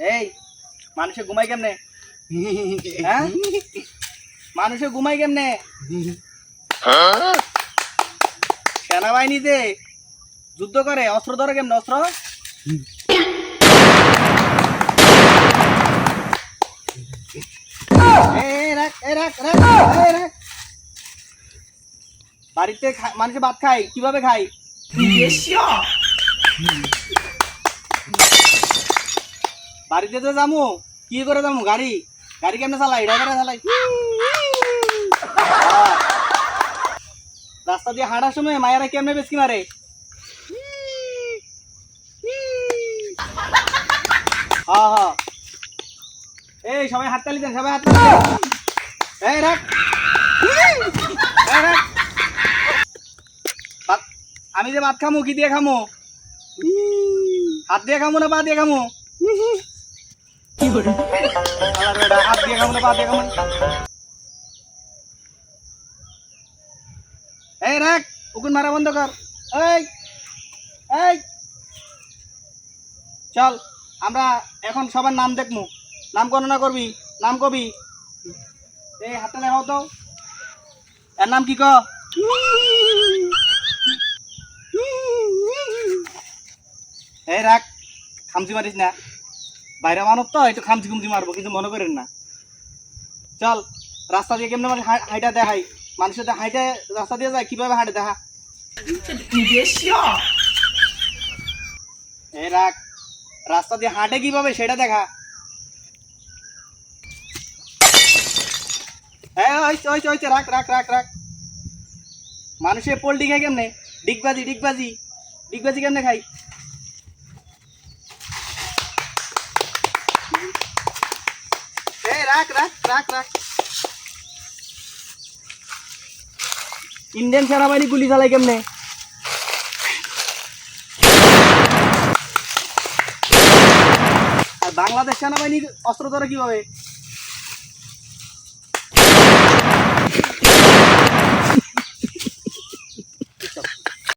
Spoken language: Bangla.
এই, মানুষে ঘুমাই কেমনে? হ্যাঁ? মানুষে ঘুমাই কেমনে? সেনাবাহিনীতে যুদ্ধ করে, অস্ত্র ধরে কেমনে, অস্ত্র। বাড়িতে মানুষে ভাত খায়, কীভাবে খায়? বাড়িতে তো যামু কি করে যামু গাড়ি? গাড়ি কেমনে চালাই? ড্রাইভারে চালাই। রাস্তা দিয়ে হাঁটার সময় মায়েরা কেমনে বেশকি মারে? হ্যাঁ হ্যাঁ এই সবাই হাততালি দেন সবাই হাততালি এই রাখ। আমি যে ভাত খামো কি দিয়ে খামু? হাত দিয়ে খামো না পা দিয়ে খামু? উকুন মারা বন্ধ কর। চল, আমরা এখন সবার নাম দেখমু। নাম গণনা করবি, নাম কবি। এই হাতটা দেখাও তো। এর নাম কি ক? এই রাখ, খামচি মারিস না। বাইরে মানব তো, একটু খামচি খুমচি মারবো কিন্তু মনে করেন না। চল, রাস্তা দিয়ে কেমন হাইটা দেখাই। মানুষের হাইটে রাস্তা দিয়ে যায়, কীভাবে হাঁটে দেখা? এই রাখ, রাস্তা দিয়ে হাঁটে কীভাবে সেটা দেখা। রাখ রাখ রাখ রাখ। মানুষে পোল্ট্রি খায় কেমনে? ডিগবাজি ডিগবাজি ডিগবাজি কেমনে খাই? রাখ রাখ রাখ রাখ। ইন্ডিয়ান সেনাবাহিনী গুলি চালায় কেমনে? আর বাংলাদেশ সেনাবাহিনীর অস্ত্র ধরে কীভাবে?